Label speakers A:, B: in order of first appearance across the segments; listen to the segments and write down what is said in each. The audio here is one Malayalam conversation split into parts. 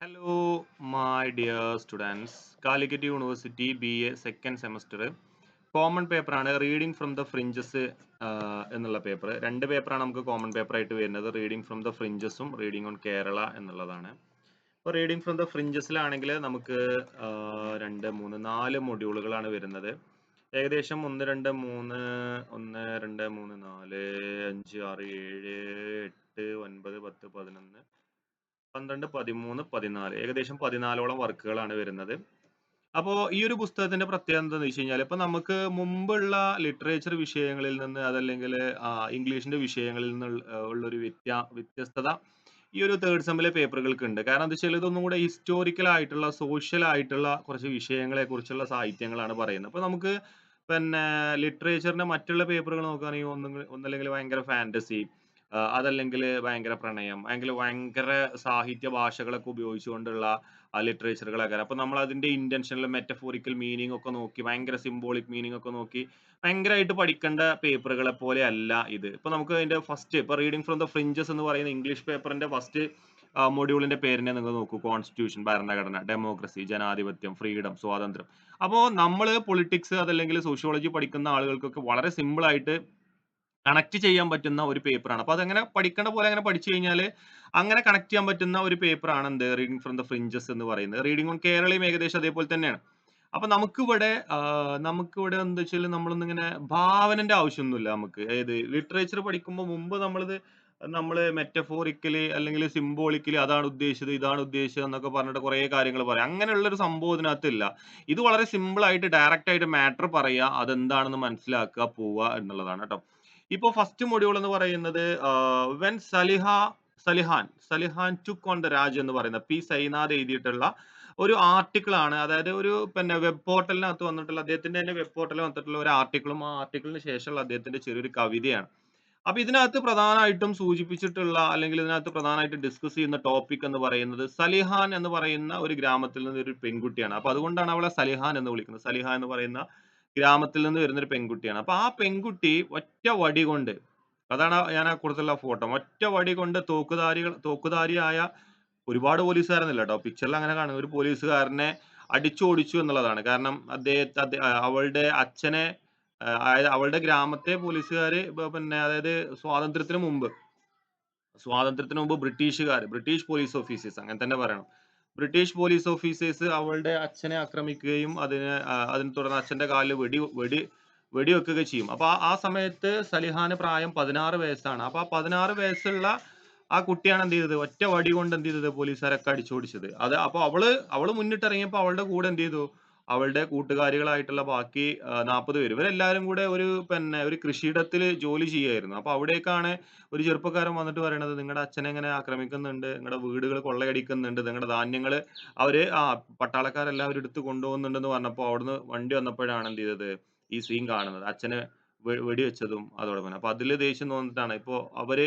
A: Hello my dear students Calicut university B A second semester common പേപ്പറാണ് റീഡിംഗ് ഫ്രം ദ ഫ്രിഞ്ചസ് എന്നുള്ള പേപ്പർ രണ്ട് പേപ്പറാണ് നമുക്ക് കോമൺ പേപ്പർ ആയിട്ട് വരുന്നത്. റീഡിംഗ് ഫ്രം ദ ഫ്രിഞ്ചസും റീഡിംഗ് ഓൺ കേരള എന്നുള്ളതാണ്. അപ്പോൾ റീഡിംഗ് ഫ്രം ദ ഫ്രിഞ്ചസിലാണെങ്കിൽ നമുക്ക് രണ്ട് മൂന്ന് നാല് മൊഡ്യൂളുകളാണ് വരുന്നത്. ഏകദേശം ഒന്ന് രണ്ട് മൂന്ന് ഒന്ന് രണ്ട് മൂന്ന് നാല് അഞ്ച് ആറ് ഏഴ് എട്ട് ഒൻപത് പത്ത് പതിനൊന്ന് പന്ത്രണ്ട് പതിമൂന്ന് പതിനാല്. ഏകദേശം പതിനാലോളം വർക്കുകളാണ് വരുന്നത്. അപ്പോൾ ഈ ഒരു പുസ്തകത്തിന്റെ പ്രത്യേകത എന്താണെന്ന് വെച്ച് കഴിഞ്ഞാൽ ഇപ്പൊ നമുക്ക് മുമ്പുള്ള ലിറ്ററേച്ചർ വിഷയങ്ങളിൽ നിന്ന് അതല്ലെങ്കിൽ ഇംഗ്ലീഷിന്റെ വിഷയങ്ങളിൽ നിന്ന് ഉള്ള ഒരു വ്യത്യാ വ്യത്യസ്തത ഈ ഒരു തേർഡ് സെമ്മിലെ പേപ്പറുകൾക്ക് ഉണ്ട് കാരണം എന്താ വെച്ചാൽ ഇതൊന്നും കൂടെ ഹിസ്റ്റോറിക്കൽ ആയിട്ടുള്ള സോഷ്യൽ ആയിട്ടുള്ള കുറച്ച് വിഷയങ്ങളെ കുറിച്ചുള്ള സാഹിത്യങ്ങളാണ് പറയുന്നത്. അപ്പൊ നമുക്ക് പിന്നെ ലിറ്ററേച്ചറിന്റെ മറ്റുള്ള പേപ്പറുകൾ നോക്കുകയാണെങ്കിൽ ഒന്നും ഒന്നല്ലെങ്കിൽ ഭയങ്കര ഫാന്റസി അതല്ലെങ്കിൽ ഭയങ്കര പ്രണയം അല്ലെങ്കിൽ ഭയങ്കര സാഹിത്യ ഭാഷകളൊക്കെ ഉപയോഗിച്ചുകൊണ്ടുള്ള ലിറ്ററേച്ചറുകളൊക്കെ. അപ്പൊ നമ്മൾ അതിന്റെ ഇന്റൻഷനൽ മെറ്റഫോറിക്കൽ മീനിങ് ഒക്കെ നോക്കി ഭയങ്കര സിംബോളിക് മീനിങ് ഒക്കെ നോക്കി ഭയങ്കരമായിട്ട് പഠിക്കേണ്ട പേപ്പറുകളെ പോലെ അല്ല ഇത്. ഇപ്പൊ നമുക്ക് അതിന്റെ ഫസ്റ്റ് ഇപ്പൊ റീഡിംഗ് ഫ്രം ദ ഫ്രിഞ്ചസ് എന്ന് പറയുന്ന ഇംഗ്ലീഷ് പേപ്പറിന്റെ ഫസ്റ്റ് മൊഡ്യൂളിന്റെ പേരിനെ നിങ്ങൾ നോക്കൂ. കോൺസ്റ്റിറ്റ്യൂഷൻ ഭരണഘടന ഡെമോക്രസി ജനാധിപത്യം ഫ്രീഡം സ്വാതന്ത്ര്യം. അപ്പോൾ നമ്മൾ പൊളിറ്റിക്സ് അതല്ലെങ്കിൽ സോഷ്യോളജി പഠിക്കുന്ന ആളുകൾക്കൊക്കെ വളരെ സിമ്പിൾ ആയിട്ട് കണക്ട് ചെയ്യാൻ പറ്റുന്ന ഒരു പേപ്പറാണ് അപ്പൊ അതങ്ങനെ പഠിക്കേണ്ട പോലെ അങ്ങനെ പഠിച്ചു കഴിഞ്ഞാൽ അങ്ങനെ കണക്ട് ചെയ്യാൻ പറ്റുന്ന ഒരു പേപ്പറാണ് എന്ത്? റീഡിങ് ഫ്രം ദ ഫ്രിഞ്ചസ് എന്ന് പറയുന്നത്. റീഡിംഗ് ഓൺ കേരളയും ഏകദേശം അതേപോലെ തന്നെയാണ്. അപ്പൊ നമുക്കിവിടെ നമുക്കിവിടെ എന്താ വെച്ചാൽ നമ്മളൊന്നും ഇങ്ങനെ ഭാവനന്റെ ആവശ്യമൊന്നുമില്ല നമുക്ക്. ഏത്? ലിറ്ററേച്ചർ പഠിക്കുമ്പോൾ മുമ്പ് നമ്മളിത് നമ്മൾ മെറ്റഫോറിക്കലി അല്ലെങ്കിൽ സിംബോളിക്കലി അതാണ് ഉദ്ദേശിച്ചത് ഇതാണ് ഉദ്ദേശിച്ചത് എന്നൊക്കെ പറഞ്ഞിട്ട് കുറെ കാര്യങ്ങൾ പറയാം. അങ്ങനെയുള്ള ഒരു സംഭവം ഇതിനകത്തില്ല. ഇത് വളരെ സിമ്പിൾ ആയിട്ട് ഡയറക്റ്റ് ആയിട്ട് മാറ്റർ പറയുക അതെന്താണെന്ന് മനസ്സിലാക്കുക പോവുക എന്നുള്ളതാണ് കേട്ടോ. ഇപ്പൊ ഫസ്റ്റ് മൊഡ്യൂൾ എന്ന് പറയുന്നത് when Saliha Salihan Salihan took on the Raj എന്ന് പറയുന്ന പി സൈനാഥ് എഴുതിയിട്ടുള്ള ഒരു ആർട്ടിക്കിൾ ആണ്. അതായത് ഒരു പിന്നെ വെബ് പോർട്ടലിനകത്ത് വന്നിട്ടുള്ള അദ്ദേഹത്തിന്റെ തന്നെ വെബ് പോർട്ടലിൽ വന്നിട്ടുള്ള ഒരു ആർട്ടിക്കിളും ആ ആർട്ടിക്കിളിന് ശേഷമുള്ള അദ്ദേഹത്തിന്റെ ചെറിയൊരു കവിതയാണ്. അപ്പൊ ഇതിനകത്ത് പ്രധാനമായിട്ടും സൂചിപ്പിച്ചിട്ടുള്ള അല്ലെങ്കിൽ ഇതിനകത്ത് പ്രധാനമായിട്ട് ഡിസ്കസ് ചെയ്യുന്ന ടോപ്പിക് എന്ന് പറയുന്നത് സലിഹാൻ എന്ന് പറയുന്ന ഒരു ഗ്രാമത്തിൽ നിന്ന് ഒരു പെൺകുട്ടിയാണ്. അപ്പൊ അതുകൊണ്ടാണ് അവളെ സലിഹാൻ എന്ന് വിളിക്കുന്നത്. സലിഹ എന്ന് പറയുന്ന ഗ്രാമത്തിൽ നിന്ന് വരുന്നൊരു പെൺകുട്ടിയാണ്. അപ്പൊ ആ പെൺകുട്ടി ഒറ്റ വടി കൊണ്ട് അതാണ് ഞാൻ ആ കൊടുത്തുള്ള ഫോട്ടോ ഒറ്റ വടി കൊണ്ട് തോക്കുധാരികൾ തോക്കുധാരിയായ ഒരുപാട് പോലീസുകാരൊന്നുമില്ല കേട്ടോ. പിക്ചറിൽ അങ്ങനെ കാണുന്ന ഒരു പോലീസുകാരനെ അടിച്ചോടിച്ചു എന്നുള്ളതാണ്. കാരണം അദ്ദേഹത്തെ അവളുടെ അച്ഛനെ അതായത് അവളുടെ ഗ്രാമത്തെ പോലീസുകാര് ഇപ്പൊ പിന്നെ അതായത് സ്വാതന്ത്ര്യത്തിന് മുമ്പ് സ്വാതന്ത്ര്യത്തിന് മുമ്പ് ബ്രിട്ടീഷുകാർ ബ്രിട്ടീഷ് പോലീസ് ഓഫീസേഴ്സ് അങ്ങനെ തന്നെ പറയണം. ബ്രിട്ടീഷ് പോലീസ് ഓഫീസേഴ്സ് അവളുടെ അച്ഛനെ ആക്രമിക്കുകയും അതിന് അതിനെ തുടർന്ന് അച്ഛന്റെ കാലിൽ വെടി വെടി വെടിവെക്കുക ചെയ്യും. അപ്പൊ ആ സമയത്ത് സലിഹാന് പ്രായം പതിനാറ് വയസ്സാണ്. അപ്പൊ ആ പതിനാറ് വയസ്സുള്ള ആ കുട്ടിയാണ് എന്ത് ചെയ്തത്? ഒറ്റ വടി കൊണ്ട് എന്ത് ചെയ്തത്? പോലീസുകാരൊക്കെ അടിച്ചോടിച്ചത്. അത് അപ്പൊ അവൾ അവൾ മുന്നിട്ടിറങ്ങിയപ്പോ അവളുടെ കൂടെ എന്ത് ചെയ്തു? അവളുടെ കൂട്ടുകാരികളായിട്ടുള്ള ബാക്കി നാൽപ്പത് പേര്. ഇവരെല്ലാരും കൂടെ ഒരു പിന്നെ ഒരു കൃഷിയിടത്തിൽ ജോലി ചെയ്യായിരുന്നു. അപ്പൊ അവിടേക്കാണ് ഒരു ചെറുപ്പക്കാരൻ വന്നിട്ട് പറയണത് നിങ്ങളുടെ അച്ഛനെ എങ്ങനെ ആക്രമിക്കുന്നുണ്ട്? നിങ്ങളുടെ വീടുകൾ കൊള്ളയടിക്കുന്നുണ്ട്? നിങ്ങളുടെ ധാന്യങ്ങൾ അവർ ആ പട്ടാളക്കാരെല്ലാവരും എടുത്ത് കൊണ്ടുപോകുന്നുണ്ടെന്ന് പറഞ്ഞപ്പോൾ അവിടുന്ന് വണ്ടി വന്നപ്പോഴാണ് എന്ത് ചെയ്തത്? ഈ സീൻ കാണുന്നത്. അച്ഛനെ വെടിവെച്ചതും അതോടൊപ്പം അപ്പൊ അതിൽ ദേഷ്യം തോന്നിട്ടാണ്. ഇപ്പോ അവർ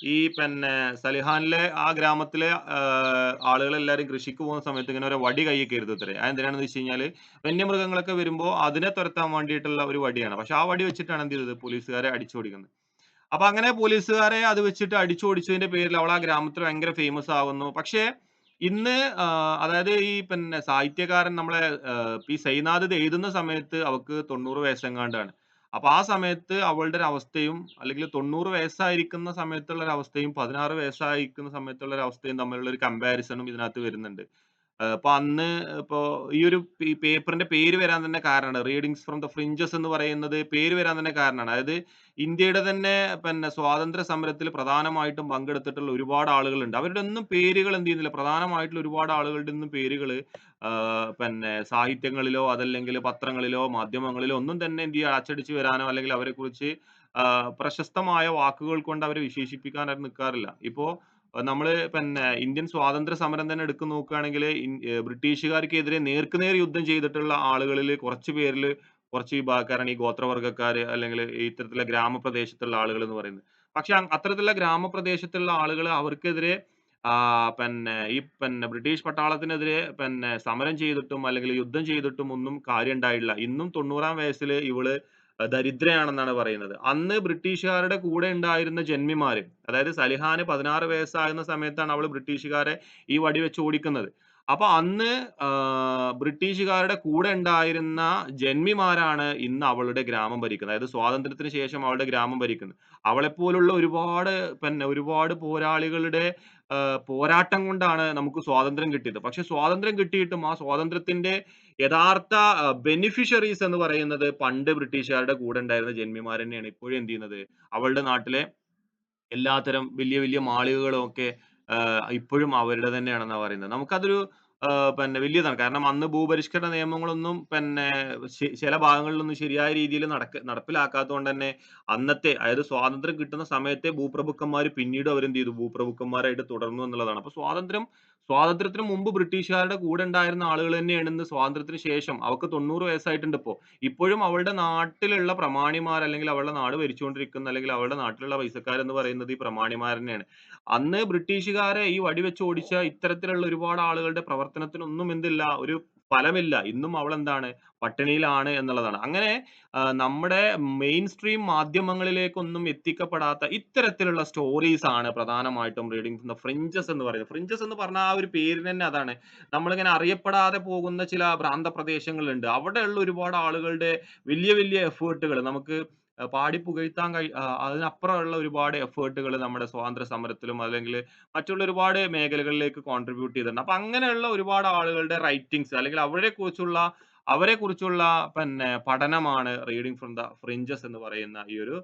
A: ഈ പിന്നെ സലിഹാനിലെ ആ ഗ്രാമത്തിലെ ആളുകളെല്ലാരും കൃഷിക്ക് പോകുന്ന സമയത്ത് ഇങ്ങനെ ഒരു വടി കൈ കരുത് അത്രേ അതെന്തിനാണെന്ന് വെച്ച് കഴിഞ്ഞാൽ വന്യമൃഗങ്ങളൊക്കെ വരുമ്പോൾ അതിനെ തുരത്താൻ വേണ്ടിയിട്ടുള്ള ഒരു വടിയാണ്. പക്ഷെ ആ വടി വെച്ചിട്ടാണ് എന്ത് ചെയ്തത് പോലീസുകാരെ അടിച്ചോടിക്കുന്നത്. അപ്പൊ അങ്ങനെ പോലീസുകാരെ അത് വെച്ചിട്ട് അടിച്ചോടിച്ചതിന്റെ പേരിൽ അവൾ ആ ഗ്രാമത്തിൽ ഭയങ്കര ഫേമസ് ആകുന്നു പക്ഷേ ഇന്ന് അതായത് ഈ പിന്നെ സാഹിത്യകാരൻ നമ്മളെ പി. സൈനാഥ് എഴുതുന്ന സമയത്ത് അവക്ക് തൊണ്ണൂറ് വയസ്സെങ്ങാണ്ടാണ്. അപ്പൊ ആ സമയത്ത് അവളുടെ ഒരു അവസ്ഥയും അല്ലെങ്കിൽ തൊണ്ണൂറ് വയസ്സായിരിക്കുന്ന സമയത്തുള്ള ഒരു അവസ്ഥയും പതിനാറ് വയസ്സായിരിക്കുന്ന സമയത്തുള്ള ഒരു അവസ്ഥയും തമ്മിലുള്ള ഒരു കമ്പാരിസണും ഇതിനകത്ത് വരുന്നുണ്ട്. അപ്പൊ അന്ന് ഇപ്പോ ഈ ഒരു പേപ്പറിന്റെ പേര് വരാൻ തന്നെ കാരണമാണ്. റീഡിങ്സ് ഫ്രം ദ ഫ്രിഞ്ചസ് എന്ന് പറയുന്നത് പേര് വരാൻ തന്നെ കാരണമാണ്. അതായത് ഇന്ത്യയുടെ തന്നെ പിന്നെ സ്വാതന്ത്ര്യ സമരത്തിൽ പ്രധാനമായിട്ടും പങ്കെടുത്തിട്ടുള്ള ഒരുപാട് ആളുകളുണ്ട്. അവരുടെ ഒന്നും പേരുകൾ എന്ത് ചെയ്യുന്നില്ല. പ്രധാനമായിട്ടുള്ള ഒരുപാട് ആളുകളുടെ ഒന്നും പേരുകൾ പിന്നെ സാഹിത്യങ്ങളിലോ അതല്ലെങ്കിൽ പത്രങ്ങളിലോ മാധ്യമങ്ങളിലോ ഒന്നും തന്നെ എന്ത് ചെയ്യുക അച്ചടിച്ച് വരാനോ അല്ലെങ്കിൽ അവരെക്കുറിച്ച് പ്രശസ്തമായ വാക്കുകൾ കൊണ്ട് അവരെ വിശേഷിപ്പിക്കാൻ അവർ നിൽക്കാറില്ല ഇപ്പോ അഹ് നമ്മൾ പിന്നെ ഇന്ത്യൻ സ്വാതന്ത്ര്യ സമരം തന്നെ എടുക്കു നോക്കുകയാണെങ്കിൽ ബ്രിട്ടീഷുകാർക്കെതിരെ നേർക്കുനേർ യുദ്ധം ചെയ്തിട്ടുള്ള ആളുകളിൽ കുറച്ച് പേരിൽ കുറച്ച് വിഭാഗക്കാരാണ് ഈ ഗോത്രവർഗക്കാർ അല്ലെങ്കിൽ ഇത്തരത്തിലുള്ള ഗ്രാമപ്രദേശത്തുള്ള ആളുകൾ എന്ന് പറയുന്നത്. പക്ഷെ അത്തരത്തിലുള്ള ഗ്രാമപ്രദേശത്തുള്ള ആളുകൾ അവർക്കെതിരെ പിന്നെ ഈ പിന്നെ ബ്രിട്ടീഷ് പട്ടാളത്തിനെതിരെ പിന്നെ സമരം ചെയ്തിട്ടും അല്ലെങ്കിൽ യുദ്ധം ചെയ്തിട്ടും ഒന്നും കാര്യം ഉണ്ടായില്ല ഇന്നും തൊണ്ണൂറാം വയസ്സിൽ ഇവൾ ദരിദ്രയാണെന്നാണ് പറയുന്നത്. അന്ന് ബ്രിട്ടീഷുകാരുടെ കൂടെ ഉണ്ടായിരുന്ന ജന്മിമാര് അതായത് സലിഹാന് 16 വയസ്സാകുന്ന സമയത്താണ് അവൾ ബ്രിട്ടീഷുകാരെ ഈ വടി വെച്ച് ഓടിക്കുന്നത്. അപ്പൊ അന്ന് ബ്രിട്ടീഷുകാരുടെ കൂടെ ഉണ്ടായിരുന്ന ജന്മിമാരാണ് ഇന്ന് അവളുടെ ഗ്രാമം ഭരിക്കുന്നത്. അതായത് സ്വാതന്ത്ര്യത്തിന് ശേഷം അവളുടെ ഗ്രാമം ഭരിക്കുന്നത്. അവളെപ്പോലുള്ള ഒരുപാട് പിന്നെ ഒരുപാട് പോരാളികളുടെ പോരാട്ടം കൊണ്ടാണ് നമുക്ക് സ്വാതന്ത്ര്യം കിട്ടിയത്. പക്ഷെ സ്വാതന്ത്ര്യം കിട്ടിയിട്ടും ആ സ്വാതന്ത്ര്യത്തിന്റെ യഥാർത്ഥ ബെനിഫിഷ്യറീസ് എന്ന് പറയുന്നത് പണ്ട് ബ്രിട്ടീഷുകാരുടെ കൂടെ ഉണ്ടായിരുന്ന ജന്മിമാർ തന്നെയാണ് ഇപ്പോഴും എന്ത് ചെയ്യുന്നത് അവളുടെ നാട്ടിലെ എല്ലാത്തരം വലിയ വലിയ മാളികകളും ഒക്കെ ഇപ്പോഴും അവരുടെ തന്നെയാണെന്നാണ് പറയുന്നത്. നമുക്കതൊരു പിന്നെ വലിയതാണ്. കാരണം അന്ന് ഭൂപരിഷ്കരണ നിയമങ്ങളൊന്നും പിന്നെ ചില ഭാഗങ്ങളിലൊന്നും ശരിയായ രീതിയിൽ നടക്ക നടപ്പിലാക്കാത്തതുകൊണ്ട് തന്നെ അന്നത്തെ അതായത് സ്വാതന്ത്ര്യം കിട്ടുന്ന സമയത്തെ ഭൂപ്രഭുക്കന്മാർ പിന്നീട് അവരെന്ത് ചെയ്തു ഭൂപ്രഭുക്കന്മാരായിട്ട് തുടർന്നു എന്നുള്ളതാണ്. അപ്പൊ സ്വാതന്ത്ര്യം സ്വാതന്ത്ര്യത്തിന് മുമ്പ് ബ്രിട്ടീഷുകാരുടെ കൂടെ ഉണ്ടായിരുന്ന ആളുകൾ തന്നെയാണ് ഇന്ന് സ്വാതന്ത്ര്യത്തിന് ശേഷം. അവർക്ക് 90 വയസ്സായിട്ടുണ്ട് ഇപ്പോൾ ഇപ്പോഴും അവളുടെ നാട്ടിലുള്ള പ്രമാണിമാർ അല്ലെങ്കിൽ അവളുടെ നാട് ഭരിച്ചുകൊണ്ടിരിക്കുന്ന അല്ലെങ്കിൽ അവളുടെ നാട്ടിലുള്ള പൈസക്കാരെന്ന് പറയുന്നത് ഈ പ്രമാണിമാർ തന്നെയാണ്. അന്ന് ബ്രിട്ടീഷുകാരെ ഈ വെടിവെച്ച് ഓടിച്ച ഇത്തരത്തിലുള്ള ഒരുപാട് ആളുകളുടെ പ്രവർത്തനത്തിനൊന്നും എന്തില്ല. ഒരു ഫലമില്ല. ഇന്നും അവൾ എന്താണ് പട്ടിണിയിലാണ് എന്നുള്ളതാണ്. അങ്ങനെ നമ്മുടെ മെയിൻ സ്ട്രീം മാധ്യമങ്ങളിലേക്കൊന്നും എത്തിക്കപ്പെടാത്ത ഇത്തരത്തിലുള്ള സ്റ്റോറീസ് ആണ് പ്രധാനമായിട്ടും റീഡിംഗ് ഫ്രം ദ ഫ്രിഞ്ചസ് എന്ന് പറയുന്നത്. ഫ്രിഞ്ചസ് എന്ന് പറഞ്ഞ ആ ഒരു പേരിന് തന്നെ അതാണ്. നമ്മളിങ്ങനെ അറിയപ്പെടാതെ പോകുന്ന ചില പ്രാന്ത പ്രദേശങ്ങളുണ്ട്. അവിടെയുള്ള ഒരുപാട് ആളുകളുടെ വലിയ വലിയ എഫേർട്ടുകൾ നമുക്ക് പാടി പുകഴ്ത്താൻ കഴി അതിനപ്പുറമുള്ള ഒരുപാട് എഫേർട്ടുകൾ നമ്മുടെ സ്വാതന്ത്ര്യ സമരത്തിലും അല്ലെങ്കിൽ മറ്റുള്ള ഒരുപാട് മേഖലകളിലേക്ക് കോൺട്രിബ്യൂട്ട് ചെയ്തിട്ടുണ്ട്. അപ്പൊ അങ്ങനെയുള്ള ഒരുപാട് ആളുകളുടെ റൈറ്റിങ്സ് അല്ലെങ്കിൽ അവരെ കുറിച്ചുള്ള അവരെ കുറിച്ചുള്ള പിന്നെ പഠനമാണ് റീഡിങ് ഫ്രം ദ ഫ്രിഞ്ചസ് എന്ന് പറയുന്ന ഈ ഒരു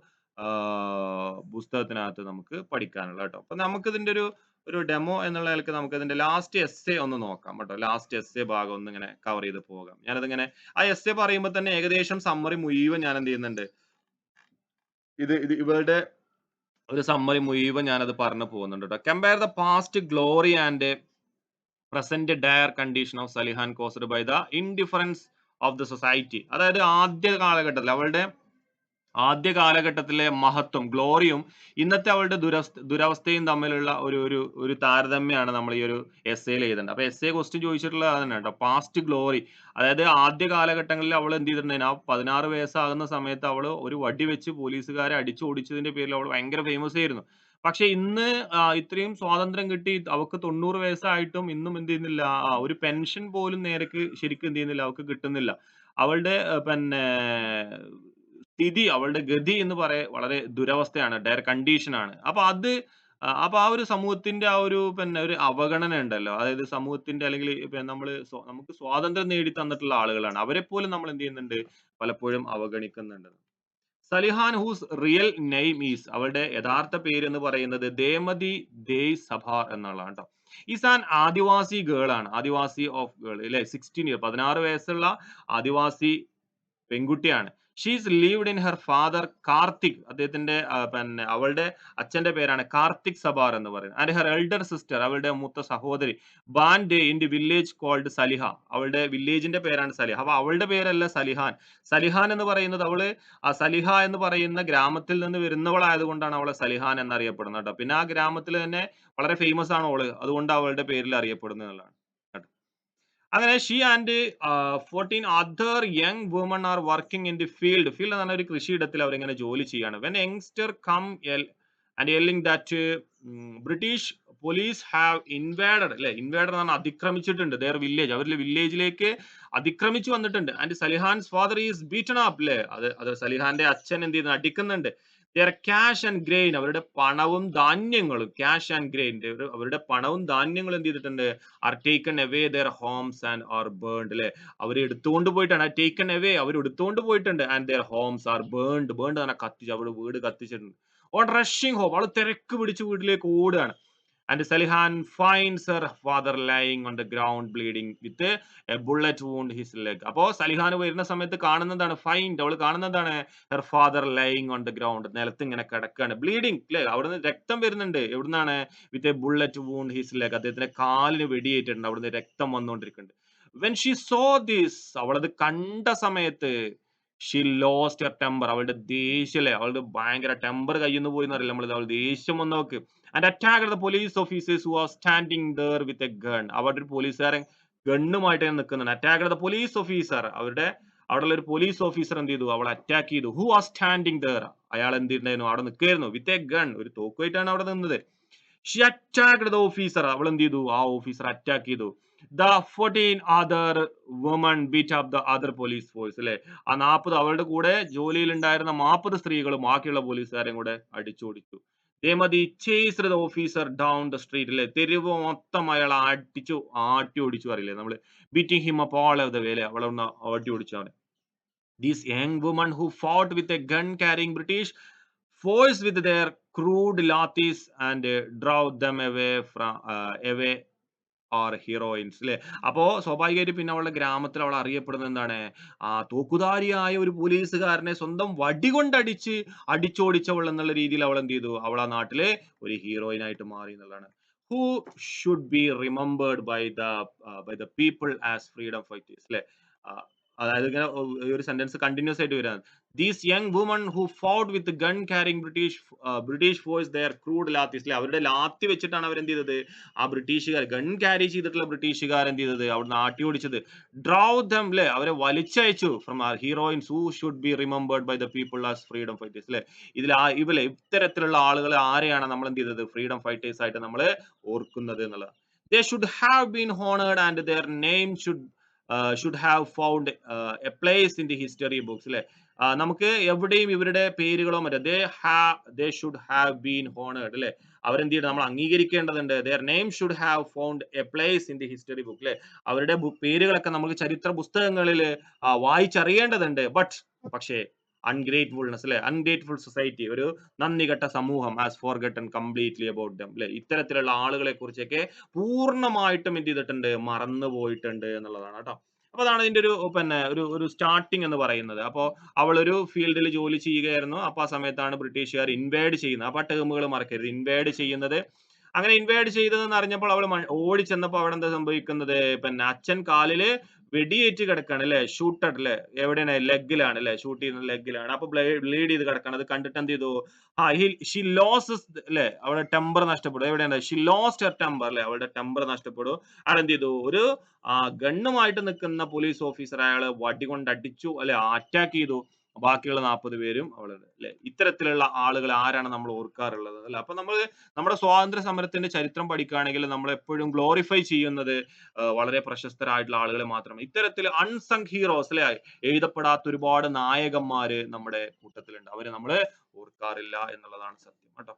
A: പുസ്തകത്തിനകത്ത് നമുക്ക് പഠിക്കാനുള്ള കേട്ടോ അപ്പൊ നമുക്ക് ഇതിന്റെ ഒരു ഒരു ഡെമോ എന്നുള്ള നിലയ്ക്ക് നമുക്കതിന്റെ ലാസ്റ്റ് എസ്സേ ഒന്ന് നോക്കാം കേട്ടോ ലാസ്റ്റ് എസ്സേ ഭാഗം ഒന്ന് ഇങ്ങനെ കവർ ചെയ്ത് പോകാം. ഞാനതിങ്ങനെ ആ എസ്സേ പറയുമ്പോൾ തന്നെ ഏകദേശം സമ്മറി മുഴുവൻ ഞാൻ എന്ത് ചെയ്യുന്നുണ്ട് ഇത് ഇത് ഇവരുടെ ഒരു സമ്മറി മുഴുവൻ ഞാനത് പറഞ്ഞു പോകുന്നുണ്ട് കേട്ടോ compare the past glory and present dire condition of Salihan caused by the indifference of the society. അതായത് ആദ്യ കാലഘട്ടത്തിൽ അവളുടെ ആദ്യ കാലഘട്ടത്തിലെ മഹത്വം ഗ്ലോറിയും ഇന്നത്തെ അവളുടെ ദുരവസ്ഥ ദുരവസ്ഥയും തമ്മിലുള്ള ഒരു ഒരു ഒരു താരതമ്യമാണ് നമ്മൾ ഈ ഒരു എസ് എയിൽ എഴുതേണ്ടത്. അപ്പൊ എ ക്വസ്റ്റ്യൻ ചോദിച്ചിട്ടുള്ളത് അതന്നെ ട്ടോ. പാസ്റ്റ് ഗ്ലോറി അതായത് ആദ്യ കാലഘട്ടങ്ങളിൽ അവൾ എന്ത് ചെയ്തിട്ടുണ്ടായിരുന്നു ആ 16 വയസ്സാകുന്ന സമയത്ത് അവൾ ഒരു വടി വെച്ച് പോലീസുകാരെ അടിച്ചോടിച്ചതിന്റെ പേരിൽ അവൾ ഭയങ്കര ഫേമസ് ആയിരുന്നു. പക്ഷെ ഇന്ന് ഇത്രയും സ്വാതന്ത്ര്യം കിട്ടി അവൾക്ക് 90 വയസ്സായിട്ടും ഇന്നും എന്ത് ചെയ്യുന്നില്ല ഒരു പെൻഷൻ പോലും നേരക്ക് ശരിക്കും എന്ത് ചെയ്യുന്നില്ല അവൾക്ക് കിട്ടുന്നില്ല. അവളുടെ പിന്നെ സ്ഥിതി അവളുടെ ഗതി എന്ന് പറയ വളരെ ദുരവസ്ഥയാണ്. ഡയർ കണ്ടീഷൻ ആണ്. അപ്പൊ അത് അപ്പൊ ആ ഒരു സമൂഹത്തിന്റെ ആ ഒരു പിന്നെ ഒരു അവഗണന ഉണ്ടല്ലോ. അതായത് സമൂഹത്തിന്റെ അല്ലെങ്കിൽ നമ്മൾ നമുക്ക് സ്വാതന്ത്ര്യം നേടി തന്നിട്ടുള്ള ആളുകളാണ്. അവരെ പോലും നമ്മൾ എന്ത് ചെയ്യുന്നുണ്ട് പലപ്പോഴും അവഗണിക്കുന്നുണ്ട്. Salihan whose real name is അവളുടെ യഥാർത്ഥ പേര് എന്ന് പറയുന്നത് ദേമതി ദേ സഭാർ എന്നുള്ളതാണ് കേട്ടോ ഈസാൻ ആദിവാസി ഗേൾ ആണ്. ആദിവാസി ഓഫ് ഗേൾ അല്ലെ സിക്സ്റ്റീൻ ഇയർ 16 വയസ്സുള്ള ആദിവാസി പെൺകുട്ടിയാണ്. She is lived in her father Karthik അദ്ദേഹത്തിന്റെ പിന്നെ അവളുടെ അച്ഛന്റെ പേരാണ് കാർത്തിക് സബാർ എന്ന് പറയുന്നത്. ആൻഡ് ഹെർ എൽഡർ സിസ്റ്റർ അവളുടെ മൂത്ത സഹോദരി ban day in the village called Saliha അവളുടെ വില്ലേജിന്റെ പേരാണ് സലിഹ. അപ്പൊ അവളുടെ പേരല്ല സലിഹാൻ. സലിഹാൻ എന്ന് പറയുന്നത് അവൾ ആ സലിഹ എന്ന് പറയുന്ന ഗ്രാമത്തിൽ നിന്ന് വരുന്നവളായതുകൊണ്ടാണ് അവളെ സലിഹാൻ എന്നറിയപ്പെടുന്നത് കേട്ടോ പിന്നെ ആ ഗ്രാമത്തിൽ തന്നെ വളരെ ഫേമസ് ആണ് അവൾ അതുകൊണ്ട് അവളുടെ പേരിൽ അറിയപ്പെടുന്നു എന്നുള്ളതാണ്. കേട്ടോ. അങ്ങനെ she and fourteen 14 other young woman are working in the field. Field എന്ന് പറഞ്ഞാൽ ഒരു കൃഷിയിടത്തിൽ അവരിങ്ങനെ ജോലി ചെയ്യാണ്. When youngster come yell and yelling that British police have invaded അല്ലെ ഇൻവേഡഡ് എന്ന് പറഞ്ഞാൽ അതിക്രമിച്ചിട്ടുണ്ട് ദേർ വില്ലേജ് അവരുടെ വില്ലേജിലേക്ക് അതിക്രമിച്ചു വന്നിട്ടുണ്ട്. And Salihan's father is beaten up അല്ലേ അത് അത് സലിഹാന്റെ അച്ഛൻ എന്ത് ചെയ്യുന്നു അടിക്കുന്നുണ്ട്. ക്യാഷ് ആൻഡ് ഗ്രെയിൻ അവരുടെ പണവും ധാന്യങ്ങളും ക്യാഷ് ആൻഡ് ഗ്രെയിൻ അവരുടെ പണവും ധാന്യങ്ങളും എന്ത് ചെയ്തിട്ടുണ്ട്? Are taken away their homes and are burned അല്ലെ അവർ എടുത്തുകൊണ്ട് പോയിട്ടാണ്. ടേക്കൺ അവേ അവർ എടുത്തുകൊണ്ട് പോയിട്ടുണ്ട്. And their homes are burned burned തന്നെ കത്തിച്ചു. അവരുടെ വീട് കത്തിച്ചിട്ടുണ്ട്. ഓൺ റഷിംഗ് ഹോം അവൾ തിരക്ക് പിടിച്ച് വീട്ടിലേക്ക് ഓടുകയാണ്. And Salihan finds her father lying on the ground bleeding with a bullet wound his leg. അപ്പോൾ സലിഹാൻ വരുന്ന സമയത്ത് കാണുന്നതാണ് ഫൈൻഡ് അവൾ കാണുന്നതാണ് her father lying on the ground നിലത്ത് ഇങ്ങനെ കിടക്കുകയാണ് ബ്ലീഡിങ് അല്ലേ അവിടുന്ന് രക്തം വരുന്നുണ്ട്. എവിടുന്നാണ്? With a bullet wound his leg അദ്ദേഹത്തിന്റെ കാലിന് വെടിയേറ്റിട്ടുണ്ട്. അവിടുന്ന് രക്തം വന്നുകൊണ്ടിരിക്കുന്നുണ്ട്. വെൻ ഷീ സോ ദിസ് അവളത് കണ്ട സമയത്ത് ഷീ ലോസ്റ്റ് ടെമ്പർ അവളുടെ ദേഷ്യം ല്ലേ? അവളുടെ ഭയങ്കര ടെമ്പർ കയ്യിൽ നിന്ന് പോയി എന്നറിയില്ല. നമ്മൾ അവൾ ദേഷ്യം വന്നു അവൾക്ക് and attacked the police officers who are standing there with a gun അവിടെ ഒരു പോലീസുകാരൻ ഗണ്ണുമായിട്ട് നിൽക്കുന്നുണ്ട്. അറ്റാക്ക്ഡ് ദ പോലീസ് ഓഫീസർ അവരുടെ അവിടെയുള്ള ഒരു പോലീസ് ഓഫീസർ എന്ത് ചെയ്തു? അവളെ അറ്റാക്ക് ചെയ്തു. ഹു ആർ സ്റ്റാൻഡിങ് ദർ അയാൾ എന്ത് ചെയ്തിട്ടുണ്ടായിരുന്നു? അവിടെ നിൽക്കായിരുന്നു വിത്ത് എ ഗൺ ഒരു തോക്കുമായിട്ടാണ് അവിടെ നിന്നത്. ഷി അറ്റാക്ട് ദ ഓഫീസർ അവൾ എന്ത് ചെയ്തു? ആ ഓഫീസർ അറ്റാക്ക് ചെയ്തു. The fourteen other woman beat up the other police force അല്ലെ? ആ നാൽപ്പത് അവളുടെ കൂടെ ജോലിയിൽ ഉണ്ടായിരുന്ന നാൽപ്പത് സ്ത്രീകളും ബാക്കിയുള്ള പോലീസുകാരെയും കൂടെ അടിച്ചോടിച്ചു. ദേമതി chase officer down the street അല്ലെ തെരുവ് മൊത്തം അയാൾ അടിച്ചു ആട്ടി ഓടിച്ചു അറിയില്ലേ നമ്മൾ. Beating him up all of the way അവളെ ഒന്ന് ആട്ടി ഓടിച്ചു അവനെ. These young woman who fought with a gun carrying British force with their crude lathis and drove them away from away are heroines അല്ലെ അപ്പോ സ്വാഭാവികമായിട്ട് പിന്നെ അവളുടെ ഗ്രാമത്തിൽ അവൾ അറിയപ്പെടുന്നത് എന്താണ്? ആ തോക്കുധാരിയായ ഒരു പോലീസുകാരനെ സ്വന്തം വടി കൊണ്ടടിച്ച് അടിച്ചോടിച്ചവൾ എന്നുള്ള രീതിയിൽ അവൾ എന്ത് ചെയ്തു? അവൾ ആ നാട്ടിലെ ഒരു ഹീറോയിൻ ആയിട്ട് മാറി എന്നുള്ളതാണ്. Who should be remembered by the by the people as freedom fighters അല്ലെ അതായത് ഇങ്ങനെ ഒരു സെന്റൻസ് കണ്ടിന്യൂസ് ആയിട്ട് വരാൻ these young woman who fought with gun carrying British British force their crude lathis അല്ലെ അവരുടെ ലാത്തി വെച്ചിട്ടാണ് അവർ എന്ത് ചെയ്തത്? ആ ബ്രിട്ടീഷുകാർ ഗൺ ക്യാരി ചെയ്തിട്ടുള്ള ബ്രിട്ടീഷുകാർ എന്ത് ചെയ്തത്? അവിടുന്ന് ആട്ടി ഓടിച്ചത്. ഡ്രൗ ദം അല്ലെ അവരെ വലിച്ചയച്ചു from are heroines who should be remembered by the people as freedom fighters അല്ലെ ഇതിൽ ആ ഇവലെ ഇത്തരത്തിലുള്ള ആളുകളെ ആരെയാണ് നമ്മൾ എന്ത് ചെയ്തത്? ഫ്രീഡം ഫൈറ്റേഴ്സ് ആയിട്ട് നമ്മൾ ഓർക്കുന്നത് എന്നുള്ളത് they should have been honoured and their name should should have found a place in the history books അല്ലെ നമുക്ക് എവിടെയും ഇവരുടെ പേരുകളോ മറ്റോ they have they should have been honoured അല്ലെ അവരെന്ത് ചെയ്യണം നമ്മൾ അംഗീകരിക്കേണ്ടതുണ്ട്. Their name should have found a place in the history book അല്ലെ അവരുടെ പേരുകളൊക്കെ നമുക്ക് ചരിത്ര പുസ്തകങ്ങളിൽ വായിച്ചറിയേണ്ടതുണ്ട്. ബട്ട് പക്ഷേ അൺഗ്രേറ്റ്ഫുൾനെസ് അല്ലെ? അൺഗ്രേറ്റ്ഫുൾ സൊസൈറ്റി ഒരു നന്ദി കെട്ട സമൂഹം as forgotten completely about them അല്ലെ? ഇത്തരത്തിലുള്ള ആളുകളെ കുറിച്ചൊക്കെ പൂർണമായിട്ടും എന്ത് ചെയ്തിട്ടുണ്ട്? മറന്നു പോയിട്ടുണ്ട് എന്നുള്ളതാണ് കേട്ടോ. അപ്പൊ അതാണ് ഇതിന്റെ ഒരു പിന്നെ ഒരു ഒരു സ്റ്റാർട്ടിങ് എന്ന് പറയുന്നത്. അപ്പോൾ അവൾ ഒരു ഫീൽഡിൽ ജോലി ചെയ്യുകയായിരുന്നു. അപ്പൊ ആ സമയത്താണ് ബ്രിട്ടീഷുകാർ ഇൻവേഡ് ചെയ്യുന്നത്. അപ്പൊ ആ ടേമുകൾ മറക്കരുത്. ഇൻവേഡ് ചെയ്യുന്നത്. അങ്ങനെ ഇൻവേഡ് ചെയ്തതെന്ന് അറിഞ്ഞപ്പോൾ അവൾ ഓടി ചെന്നപ്പോൾ അവിടെ എന്താ സംഭവിക്കുന്നത്? പിന്നെ അച്ഛൻ കാലിൽ വെടിയേറ്റ് കിടക്കാണ് അല്ലെ ഷൂട്ടഡ് അല്ലെ എവിടെയാണ്? ലെഗിലാണ് അല്ലെ ഷൂട്ട് ചെയ്യുന്ന ലെഗിലാണ്. അപ്പൊ ബ്ലീഡ് ചെയ്ത് കിടക്കാണ്. അത് കണ്ടിട്ട് എന്ത് ചെയ്തു? ആ ഹി ഷി ലോസസ് അല്ലെ അവളുടെ ടെമ്പർ നഷ്ടപ്പെടും. എവിടെയാണ്? ഷി ലോസ്റ്റ് ഹർ ടെമ്പർ അല്ലെ അവളുടെ ടെമ്പർ നഷ്ടപ്പെടും. അയാൾ എന്ത് ചെയ്തു? ഒരു ഗണ്ണുമായിട്ട് നിൽക്കുന്ന പോലീസ് ഓഫീസർ അയാൾ വടി കൊണ്ട് അടിച്ചു അല്ലെ അറ്റാക്ക് ചെയ്തു. ബാക്കിയുള്ള നാൽപ്പത് പേരും അവളുണ്ട് അല്ലെ? ഇത്തരത്തിലുള്ള ആളുകൾ ആരാണ് നമ്മൾ ഓർക്കാറുള്ളത് അല്ലെ? അപ്പൊ നമ്മൾ നമ്മുടെ സ്വാതന്ത്ര്യ സമരത്തിന്റെ ചരിത്രം പഠിക്കുകയാണെങ്കിൽ നമ്മൾ എപ്പോഴും ഗ്ലോറിഫൈ ചെയ്യുന്നത് വളരെ പ്രശസ്തരായിട്ടുള്ള ആളുകളെ മാത്രമാണ് ഇത്തരത്തിൽ അൺസങ് ഹീറോസ് അല്ലെ? എഴുതപ്പെടാത്ത ഒരുപാട് നായകന്മാര് നമ്മുടെ കൂട്ടത്തിലുണ്ട്. അവരെ നമ്മൾ ഓർക്കാറില്ല എന്നുള്ളതാണ് സത്യം കേട്ടോ.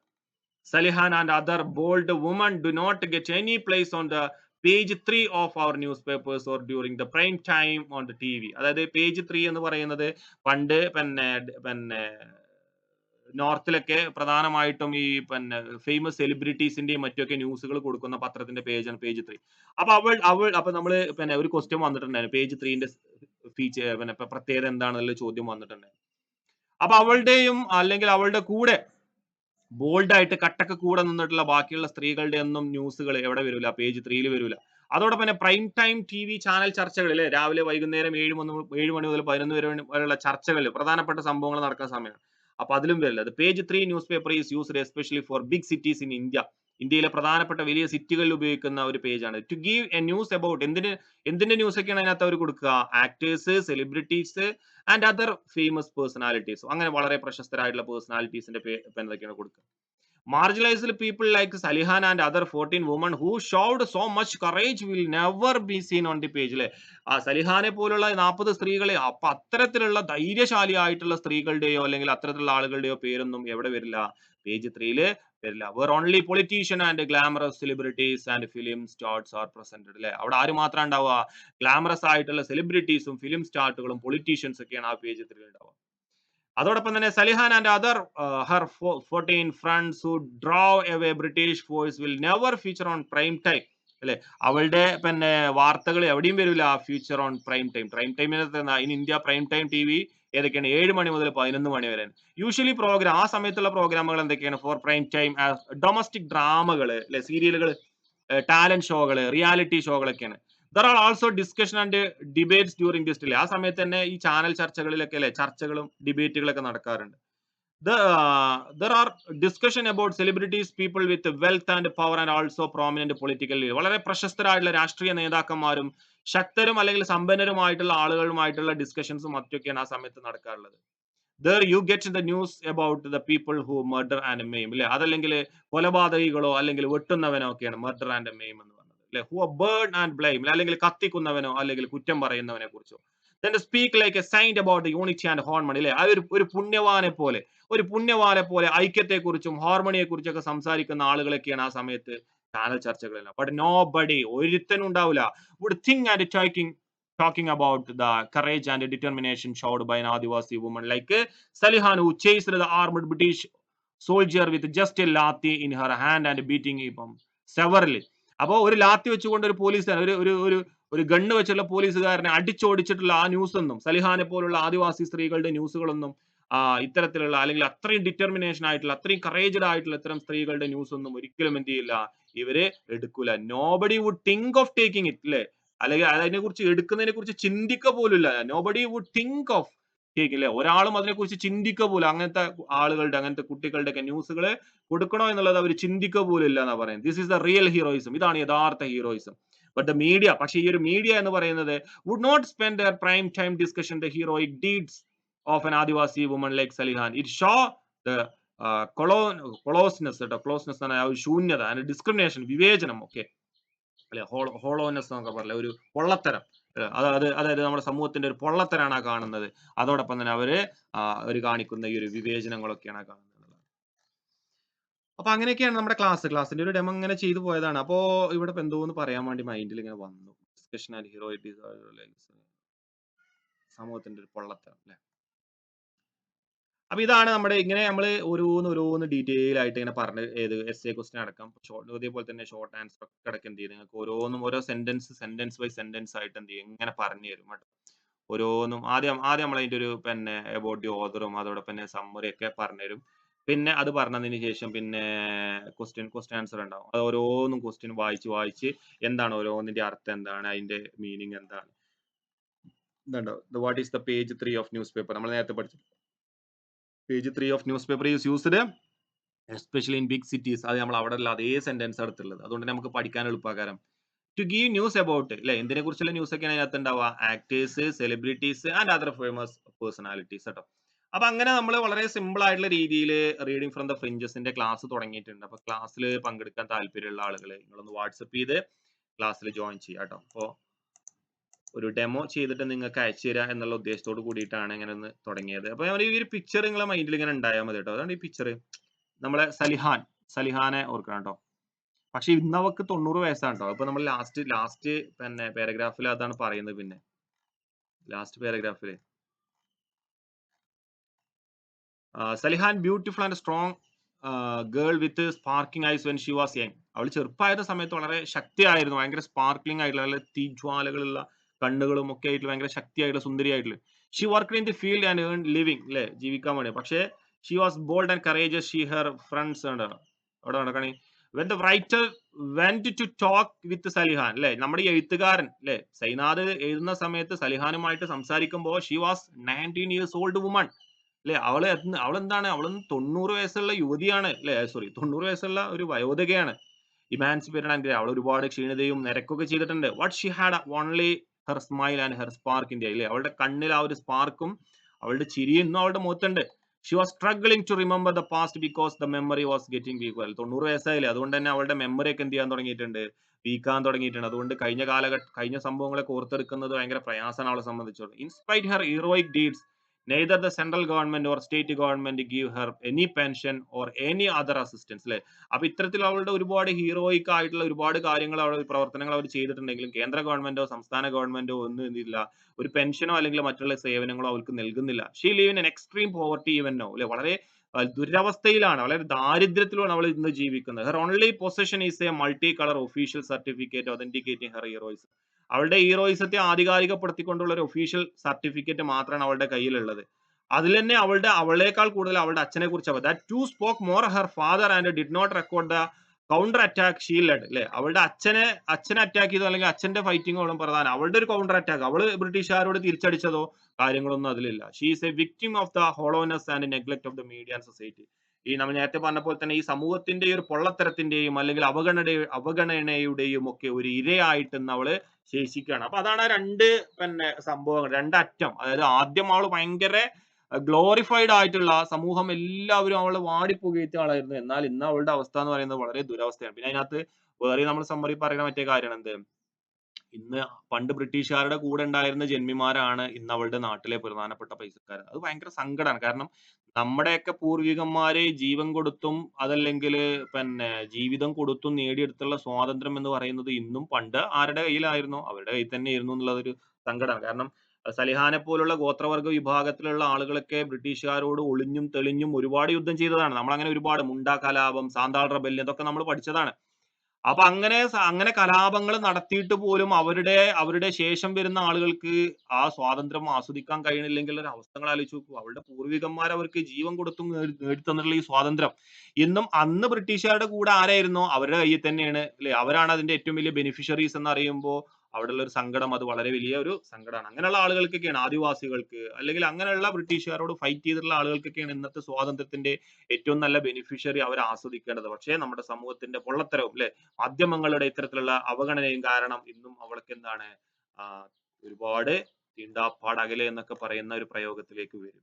A: Salihan and other bold woman do not get any place on the page three of our newspapers or during the prime time on the T V അതായത് പേജ് ത്രീ എന്ന് പറയുന്നത് പണ്ട് പിന്നെ പിന്നെ നോർത്തിലൊക്കെ പ്രധാനമായിട്ടും ഈ പിന്നെ ഫേമസ് സെലിബ്രിറ്റീസിന്റെയും മറ്റൊക്കെ ന്യൂസുകൾ കൊടുക്കുന്ന പത്രത്തിന്റെ പേജാണ് പേജ് ത്രീ അപ്പൊ അവൾ അവൾ അപ്പൊ നമ്മൾ പിന്നെ ഒരു ക്വസ്റ്റ്യൻ വന്നിട്ടുണ്ടായിരുന്നു. പേജ് ത്രീന്റെ ഫീച്ചർ പിന്നെ പ്രത്യേകത എന്താണെന്നുള്ള ചോദ്യം വന്നിട്ടുണ്ടായിരുന്നു. അപ്പൊ അവളുടെയും അല്ലെങ്കിൽ അവളുടെ കൂടെ ബോൾഡ് ആയിട്ട് കട്ടക്ക് കൂടെ നിന്നിട്ടുള്ള ബാക്കിയുള്ള സ്ത്രീകളുടെ ഒന്നും ന്യൂസുകൾ എവിടെ വരില്ല പേജ് ത്രീയിൽ വരില്ല അതോടൊപ്പം തന്നെ prime time T V channel ചർച്ചകളിൽ രാവിലെ വൈകുന്നേരം ഏഴ് മണി ഏഴ് മണി മുതൽ പതിനൊന്ന് വരെ വരെയുള്ള ചർച്ചകളിൽ പ്രധാനപ്പെട്ട സംഭവങ്ങൾ നടക്കുന്ന സമയമാണ്. അപ്പൊ അതിലും വരില്ല page three newspaper is used especially for big cities in India ഇന്ത്യയിലെ പ്രധാനപ്പെട്ട വലിയ സിറ്റികളിൽ ഉപയോഗിക്കുന്ന ഒരു പേജാണ്. To give a news about എന്തിന് എന്തിന്റെ ന്യൂസ് ഒക്കെയാണ് അതിനകത്ത് അവർ കൊടുക്കുക? Actors celebrities and other famous personalities അങ്ങനെ വളരെ പ്രശസ്തരായിട്ടുള്ള പേഴ്സണാലിറ്റീസിന്റെ എന്തൊക്കെയാണ് കൊടുക്കുക? Marginalized പീപ്പിൾ like Salihan ആൻഡ് other 14 women who showed so much courage will never be seen on the അല്ലെ ആ സലിഹാനെ പോലുള്ള നാൽപ്പത് സ്ത്രീകളെ അപ്പൊ അത്തരത്തിലുള്ള ധൈര്യശാലി ആയിട്ടുള്ള സ്ത്രീകളുടെയോ അല്ലെങ്കിൽ അത്തരത്തിലുള്ള ആളുകളുടെയോ പേരൊന്നും എവിടെ വരില്ല. പേജ് ത്രീയിൽ വരില്ല. Where only politician and glamorous celebrities and film stars are presented അല്ലെ? അവിടെ ആര് മാത്രം ഉണ്ടാവുക? ഗ്ലാമറസ് ആയിട്ടുള്ള സെലിബ്രിറ്റീസും ഫിലിം സ്റ്റാർട്ടുകളും പൊളിറ്റീഷ്യൻസ് ഒക്കെയാണ് ആ പേജ് ത്രീയിൽ ഉണ്ടാവുക. അതോടൊപ്പം തന്നെ Salihan and other her fourteen friends who drove away British force will never feature on prime time അല്ലെ? അവളുടെ പിന്നെ വാർത്തകൾ എവിടെയും വരില്ല. Future on prime time prime time in India prime time T V ഏതൊക്കെയാണ്? ഏഴ് മണി മുതൽ പതിനൊന്ന് മണി വരെ. യൂഷ്വലി പ്രോഗ്രാം ആ സമയത്തുള്ള പ്രോഗ്രാമുകൾ എന്തൊക്കെയാണ്? ഫോർ പ്രൈം ടൈം ഡൊമസ്റ്റിക് ഡ്രാമകൾ അല്ലെ? സീരിയലുകൾ ടാലന്റ് ഷോകൾ reality ഷോകളൊക്കെയാണ് there are also discussion and debates during this delay ആ സമയത്ത് തന്നെ ഈ ചാനൽ ചർച്ചകളിലൊക്കെ അല്ലെ? ചർച്ചകളും ഡിബേറ്റുകളൊക്കെ നടക്കാറുണ്ട്. The uh, there are discussion about celebrities people with wealth and power and also prominent political വളരെ പ്രശസ്തരായിട്ടുള്ള രാഷ്ട്രീയ നേതാക്കന്മാരും ശക്തരും അല്ലെങ്കിൽ സമ്പന്നരുമായിട്ടുള്ള ആളുകളുമായിട്ടുള്ള ഡിസ്കഷൻസും മറ്റൊക്കെയാണ് ആ സമയത്ത് നടക്കാറുള്ളത് there you get the news about the people who murder and maim അല്ലെ അതല്ലെങ്കിൽ കൊലപാതകികളോ അല്ലെങ്കിൽ വെട്ടുന്നവനോ ഒക്കെയാണ് murder and maim എന്ന് പറയുന്നത് അല്ലെ are burn and blame അല്ലെങ്കിൽ കത്തിക്കുന്നവനോ അല്ലെങ്കിൽ കുറ്റം പറയുന്നവനെ കുറിച്ചോ a saint about the unity and harmony അല്ലെ ആ ഒരു ഒരു പുണ്യവാനെ പോലെ ഒരു പുണ്യവാനെ പോലെ ഐക്യത്തെക്കുറിച്ചും ഹാർമണിയെ കുറിച്ചൊക്കെ സംസാരിക്കുന്ന ആളുകളൊക്കെയാണ് ആ സമയത്ത് ചാനൽ ചർച്ചകളെല്ലാം ബട്ട് നോ ബഡി ഒരുത്തനും ഉണ്ടാവില്ല would think and talking talking about the courage and determination showed by an Adivasi woman like uh, Salihan who chased the armed British soldier with just a lathi in her hand and beating him severely. അപ്പോൾ lathi ലാത്തി വെച്ചുകൊണ്ട് police oru ഒരു ഒരു ഒരു ഗണ്ണ് വെച്ചുള്ള പോലീസുകാരനെ അടിച്ചോടിച്ചിട്ടുള്ള ആ ന്യൂസ് ഒന്നും സലിഹാനെ പോലുള്ള ആദിവാസി സ്ത്രീകളുടെ ന്യൂസുകളൊന്നും ഇത്തരത്തിലുള്ള അല്ലെങ്കിൽ അത്രയും ഡിറ്റർമിനേഷൻ ആയിട്ടുള്ള അത്രയും കറേജഡ് ആയിട്ടുള്ള ഇത്തരം സ്ത്രീകളുടെ ന്യൂസ് ഒന്നും ഒരിക്കലും എന്ത് ചെയ്യില്ല. ഇവർ എടുക്കൂല. Nobody would think of taking it അല്ലേ അല്ലെങ്കിൽ അതിനെ കുറിച്ച് എടുക്കുന്നതിനെ കുറിച്ച് ചിന്തിക്ക പോലുമില്ല. Nobody would think of taking അല്ലെ ഒരാളും അതിനെ കുറിച്ച് ചിന്തിക്ക പോലും അങ്ങനത്തെ ആളുകളുടെ അങ്ങനത്തെ കുട്ടികളുടെ ഒക്കെ ന്യൂസുകൾ കൊടുക്കണോ എന്നുള്ളത് അവർ ചിന്തിക്ക പോലും ഇല്ല എന്നാ പറയുന്നത്. This is the real heroism ഇതാണ് യഥാർത്ഥ ഹീറോയിസം ബട്ട് ദ മീഡിയ പക്ഷേ ഈ ഒരു മീഡിയ എന്ന് പറയുന്നത് would not spend their prime time discussion the heroic deeds of an Adivasi woman like Salihan. It show the കൊളോ callousness കേട്ടോ ക്ലോസ്നെസ് ആ ഒരു ശൂന്യത അതിന്റെ ഡിസ്ക്രിമിനേഷൻ വിവേചനം ഒക്കെ. അല്ലെ ഹോളോനെസ് എന്നൊക്കെ പറയില്ല ഒരു പൊള്ളത്തരം. അതായത് അതായത് നമ്മുടെ സമൂഹത്തിന്റെ ഒരു പൊള്ളത്തരാണ് കാണുന്നത്. അതോടൊപ്പം തന്നെ അവർ അവർ കാണിക്കുന്ന ഈ ഒരു വിവേചനങ്ങളൊക്കെയാണ് കാണുന്നത്. അപ്പൊ അങ്ങനെയൊക്കെയാണ് നമ്മുടെ ക്ലാസ്. ക്ലാസ്സിന്റെ ഒരു ഡെമോ ഇങ്ങനെ ചെയ്തു പോയതാണ്. അപ്പോ ഇവിടെ എന്തോന്ന് പറയാൻ വേണ്ടി മൈൻഡിൽ ഇങ്ങനെ വന്നു. ഡിസ്കഷൻ ആൻഡ് ഹീറോയിറ്റീസ് സമൂഹത്തിന്റെ ഒരു പൊള്ളത്തരം അല്ലെ? അപ്പൊ ഇതാണ് നമ്മുടെ ഇങ്ങനെ നമ്മൾ ഓരോന്ന് ഓരോന്ന് ഡീറ്റെയിൽ ആയിട്ട് ഇങ്ങനെ പറഞ്ഞ് ഏത് എസ് എ ക്വസ്റ്റ്യൻ അടക്കം. ഷോർട്ട് ഇതേപോലെ തന്നെ ഷോർട്ട് ആൻസർ ഒക്കെ അടക്കം എന്ത് ചെയ്യും നിങ്ങൾക്ക് ഓരോന്നും ഓരോ സെന്റൻസ് സെന്റൻസ് ബൈ സെന്റൻസ് ആയിട്ട് എന്ത് ചെയ്യും ഇങ്ങനെ പറഞ്ഞു തരും കേട്ടോ. ഓരോന്നും ആദ്യം ആദ്യം നമ്മൾ അതിന്റെ ഒരു പിന്നെ അബൌട്ട് ദി ഓതറും അതോടൊപ്പം തന്നെ സമ്മറി ഒക്കെ പറഞ്ഞുതരും പിന്നെ അത് പറഞ്ഞതിന് ശേഷം പിന്നെ ക്വസ്റ്റ്യൻ ക്വസ്റ്റ്യൻ ആൻസർ ഉണ്ടാവും. അത് ഓരോന്നും ക്വസ്റ്റ്യൻ വായിച്ച് വായിച്ച് എന്താണ് ഓരോന്നിന്റെ അർത്ഥം എന്താണ് അതിന്റെ മീനിങ് എന്താണ്. What is the page three of newspaper നമ്മൾ നേരത്തെ പഠിച്ചു page three of newspaper is used especially in big cities അത് നമ്മൾ അവിടെ ഉള്ള അതേ സെന്റൻസ് അടുത്തുള്ളത് അതുകൊണ്ട് നമുക്ക് പഠിക്കാൻ എളുപ്പകാരം. ടു ഗീവ് ന്യൂസ് അബൌട്ട് അല്ലെ എന്തിനെ കുറിച്ചുള്ള ന്യൂസ് ഒക്കെയാണ് അതിനകത്ത് ഉണ്ടാവുക? Actors celebrities and other famous personalities കേട്ടോ? അപ്പൊ അങ്ങനെ നമ്മൾ വളരെ സിമ്പിൾ ആയിട്ടുള്ള രീതിയിൽ റീഡിംഗ് ഫ്രം ദ ഫ്രിഞ്ചസിന്റെ ക്ലാസ് തുടങ്ങിയിട്ടുണ്ട്. അപ്പൊ ക്ലാസ്സിൽ പങ്കെടുക്കാൻ താല്പര്യമുള്ള ആളുകൾ നിങ്ങളൊന്ന് വാട്സപ്പ് ചെയ്ത് ക്ലാസ്സിൽ ജോയിൻ ചെയ്യാം കേട്ടോ അപ്പോൾ ഒരു ഡെമോ ചെയ്തിട്ട് നിങ്ങൾക്ക് അയച്ചു തരാം എന്നുള്ള ഉദ്ദേശത്തോട് കൂടിയിട്ടാണ് ഇങ്ങനെ ഒന്ന് തുടങ്ങിയത്. അപ്പൊ ഈ ഒരു പിക്ചർ നിങ്ങളെ മൈൻഡിൽ ഇങ്ങനെ ഉണ്ടായാൽ മതി കേട്ടോ അതാണ് ഈ പിക്ചർ നമ്മളെ സലിഹാൻ സലിഹാനെ ഓർക്കണം കേട്ടോ പക്ഷെ ഇന്ന് അവക്ക് തൊണ്ണൂറ് വയസ്സാണ് കേട്ടോ അപ്പൊ നമ്മൾ ലാസ്റ്റ് ലാസ്റ്റ് പിന്നെ പാരഗ്രാഫിൽ അതാണ് പറയുന്നത് പിന്നെ. Last പാരഗ്രാഫിൽ Salihan beautiful and strong girl with sparkling eyes when she was young അവൾ ചെറുപ്പമായിരുന്ന സമയത്ത് വളരെ ശക്തിയായിരുന്നു. ഭയങ്കര സ്പാർക്കിംഗ് ആയിട്ടുള്ള നല്ല തീജ്വാലകളുള്ള കണ്ണുകളും ഒക്കെ ആയിട്ട് ഭയങ്കര ശക്തിയായിട്ടുള്ള സുന്ദരിയായിട്ടുള്ള. She work in the field and earn living അല്ലെ ജീവിക്കാൻ വേണ്ടി. പക്ഷേ she was bold and courageous she her friends അവിടെ നടക്കണേ? When the writer went to talk with Salihan അല്ലെ നമ്മുടെ എഴുത്തുകാരൻ അല്ലെ സൈനാദ് എഴുതുന്ന സമയത്ത് സലിഹാനുമായിട്ട് സംസാരിക്കുമ്പോൾ she was nineteen years old woman അല്ലെ അവൾ അവളെന്താണ്? അവൾ തൊണ്ണൂറ് വയസ്സുള്ള യുവതിയാണ്. അല്ലെ സോറി തൊണ്ണൂറ് വയസ്സുള്ള ഒരു വയോധികയാണ്. ഇമാൻസിപ്പേറ്റഡ് ആൻഡ് അവൾ ഒരുപാട് ക്ഷീണതയും നിരക്കൊക്കെ ചെയ്തിട്ടുണ്ട്. What she had only her smile and her spark India അല്ലേ അവളുടെ കണ്ണിൽ ആ ഒരു സ്പാർക്കും അവളുടെ ചിരിയും ഇന്നും അവളുടെ മുഖത്തുണ്ട്. She was struggling to remember the past because the memory was getting weak തൊണ്ണൂറ് വയസ്സായില്ലേ? അതുകൊണ്ട് തന്നെ അവളുടെ മെമ്മറി ഒക്കെ എന്ത് ചെയ്യാൻ തുടങ്ങിയിട്ടുണ്ട്? വീക്കാൻ തുടങ്ങിയിട്ടുണ്ട്. അതുകൊണ്ട് കഴിഞ്ഞ കാലഘട്ട കഴിഞ്ഞ സംഭവങ്ങളെ ഓർത്തെടുക്കുന്നത് ഭയങ്കര പ്രയാസമാണ് അവളെ സംബന്ധിച്ചോളം. In spite her heroic deeds neither the central government or state government give her any pension or any other assistance അല്ലെ അപ്പൊ ഇത്തരത്തിൽ അവളുടെ ഒരുപാട് ഹീറോയിക് ആയിട്ടുള്ള ഒരുപാട് കാര്യങ്ങൾ അവൾ പ്രവർത്തനങ്ങൾ അവർ ചെയ്തിട്ടുണ്ടെങ്കിലും കേന്ദ്ര ഗവൺമെന്റോ സംസ്ഥാന ഗവൺമെന്റോ ഒന്നും എന്തില്ല ഒരു പെൻഷനോ അല്ലെങ്കിൽ മറ്റുള്ള സേവനങ്ങളോ അവർക്ക് നൽകുന്നില്ല. She live in an extreme poverty even no അല്ലെ വളരെ ദുരവസ്ഥയിലാണ്. വളരെ ദാരിദ്ര്യത്തിലാണ് അവൾ ഇന്ന് ജീവിക്കുന്നത്. Her only position is a multi colour official certificate authenticating her heroism അവളുടെ ഹീറോയിസത്തെ ആധികാരികപ്പെടുത്തിക്കൊണ്ടുള്ള ഒരു ഒഫീഷ്യൽ സർട്ടിഫിക്കറ്റ് മാത്രമാണ് അവളുടെ കയ്യിലുള്ളത്. അതിൽ തന്നെ അവളുടെ അവളേക്കാൾ കൂടുതൽ അവളുടെ അച്ഛനെ കുറിച്ച് that to spoke more her father and did not record the counter attack she led അല്ലെ അവളുടെ അച്ഛനെ അച്ഛനെ അറ്റാക്ക് ചെയ്തോ അല്ലെങ്കിൽ അച്ഛന്റെ ഫൈറ്റിങ്ങോളം പ്രധാനം. അവളുടെ ഒരു കൗണ്ടർ അറ്റാക്ക് അവൾ ബ്രിട്ടീഷുകാരോട് തിരിച്ചടിച്ചതോ കാര്യങ്ങളൊന്നും അതിലില്ല. She is a victim of the hollowness and neglect of the media and society ഈ നമ്മൾ നേരത്തെ പറഞ്ഞ പോലെ തന്നെ ഈ സമൂഹത്തിന്റെ ഒരു പൊള്ളത്തരത്തിന്റെയും അല്ലെങ്കിൽ അവഗണന അവഗണനയുടെയും ഒക്കെ ഒരു ഇരയായിട്ട് അവൾ ശേഷിക്കുകയാണ് അപ്പൊ അതാണ് ആ രണ്ട് പിന്നെ സംഭവങ്ങൾ രണ്ടറ്റം അതായത് ആദ്യം അവൾ ഭയങ്കര ഗ്ലോറിഫൈഡ് ആയിട്ടുള്ള സമൂഹം എല്ലാവരും അവളെ വാടി വാടിപ്പുകയറ്റിയ ആളായിരുന്നു. എന്നാൽ ഇന്ന് അവളുടെ അവസ്ഥ എന്ന് പറയുന്നത് വളരെ ദുരവസ്ഥയാണ്. പിന്നെ അതിനകത്ത് വേറെ നമ്മൾ സമ്മറി പറയുന്ന മറ്റേ കാര്യമാണ് എന്ത്? ഇന്ന് പണ്ട് ബ്രിട്ടീഷുകാരുടെ കൂടെ ഉണ്ടായിരുന്ന ജന്മിമാരാണ് ഇന്ന് അവളുടെ നാട്ടിലെ പ്രധാനപ്പെട്ട പൈസക്കാർ അത് ഭയങ്കര സങ്കടമാണ് കാരണം നമ്മുടെയൊക്കെ പൂർവികന്മാരെ ജീവൻ കൊടുത്തും അതല്ലെങ്കിൽ പിന്നെ ജീവിതം കൊടുത്തും നേടിയെടുത്തുള്ള സ്വാതന്ത്ര്യം എന്ന് പറയുന്നത് ഇന്നും പണ്ട് ആരുടെ കയ്യിലായിരുന്നു? അവരുടെ കയ്യിൽ തന്നെ തന്നെയായിരുന്നു എന്നുള്ളതൊരു സങ്കടമാണ് കാരണം സലിഹാനെ പോലുള്ള ഗോത്രവർഗ വിഭാഗത്തിലുള്ള ആളുകളൊക്കെ ബ്രിട്ടീഷുകാരോട് ഒളിഞ്ഞും തെളിഞ്ഞും ഒരുപാട് യുദ്ധം ചെയ്തതാണ്. നമ്മൾ അങ്ങനെ ഒരുപാട് മുണ്ട കലാപം സാന്താൾ റബല്യം ഇതൊക്കെ നമ്മൾ പഠിച്ചതാണ്. അപ്പൊ അങ്ങനെ അങ്ങനെ കലാപങ്ങൾ നടത്തിയിട്ട് പോലും അവരുടെ അവരുടെ ശേഷം വരുന്ന ആളുകൾക്ക് ആ സ്വാതന്ത്ര്യം ആസ്വദിക്കാൻ കഴിയണില്ലെങ്കിൽ ഒരു അവസ്ഥകൾ ആലോചിച്ച് നോക്കൂ. അവരുടെ പൂർവികന്മാർ അവർക്ക് ജീവൻ കൊടുത്തു നേടി നേടിത്തന്നിട്ടുള്ള ഈ സ്വാതന്ത്ര്യം. ഇന്നും അന്ന് ബ്രിട്ടീഷുകാരുടെ കൂടെ ആരായിരുന്നോ? അവരുടെ കയ്യിൽ തന്നെയാണ്. അല്ലെ? അവരാണ് അതിന്റെ ഏറ്റവും വലിയ ബെനിഫിഷ്യറീസ് എന്ന് അറിയുമ്പോൾ അവിടെയുള്ള ഒരു സങ്കടം അത് വളരെ വലിയ ഒരു സങ്കടമാണ് അങ്ങനെയുള്ള ആളുകൾക്കൊക്കെയാണ് ആദിവാസികൾക്ക് അല്ലെങ്കിൽ അങ്ങനെയുള്ള ബ്രിട്ടീഷുകാരോട് ഫൈറ്റ് ചെയ്തിട്ടുള്ള ആളുകൾക്കൊക്കെയാണ് ഇന്നത്തെ സ്വാതന്ത്ര്യത്തിന്റെ ഏറ്റവും നല്ല ബെനിഫിഷ്യറി അവർ ആസ്വദിക്കേണ്ടത്. പക്ഷേ നമ്മുടെ സമൂഹത്തിന്റെ പൊള്ളത്തരവും അല്ലെ? മാധ്യമങ്ങളുടെ ഇത്തരത്തിലുള്ള അവഗണനയും കാരണം ഇന്നും അവൾക്ക് എന്താണ് ഒരുപാട് തീണ്ടാപ്പാട് അകലെ എന്നൊക്കെ പറയുന്ന ഒരു പ്രയോഗത്തിലേക്ക് വരും.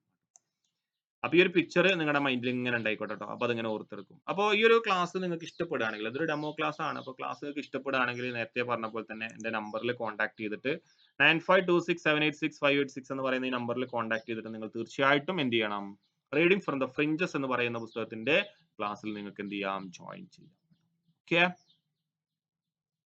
A: അപ്പൊ ഈ ഒരു പിക്ചർ നിങ്ങളുടെ മൈൻഡിൽ ഇങ്ങനെ ഉണ്ടായിക്കോട്ടെ കേട്ടോ അപ്പൊ അതിങ്ങനെ ഓർത്തെടുക്കും. അപ്പോൾ ഈ ഒരു ക്ലാസ് നിങ്ങൾക്ക് ഇഷ്ടപ്പെടുകയാണെങ്കിൽ അതൊരു ഡെമോ ക്ലാസ് ആണ്. അപ്പോൾ ക്ലാസ് നിങ്ങൾക്ക് ഇഷ്ടപ്പെടുകയാണെങ്കിൽ നേരത്തെ പറഞ്ഞ പോലെ തന്നെ എന്റെ നമ്പറിൽ കോൺടാക്ട് ചെയ്തിട്ട് nine five two six seven eight six five eight six എന്ന് പറയുന്ന ഈ നമ്പറിൽ കോൺടാക്ട് ചെയ്തിട്ട് നിങ്ങൾ തീർച്ചയായിട്ടും എന്ത് ചെയ്യണം? റീഡിംഗ് ഫ്രം ദ ഫ്രിഞ്ചസ് എന്ന് പറയുന്ന പുസ്തകത്തിന്റെ ക്ലാസ്സിൽ നിങ്ങൾക്ക് എന്ത് ചെയ്യാം? ജോയിൻ ചെയ്യാം. ഓക്കെ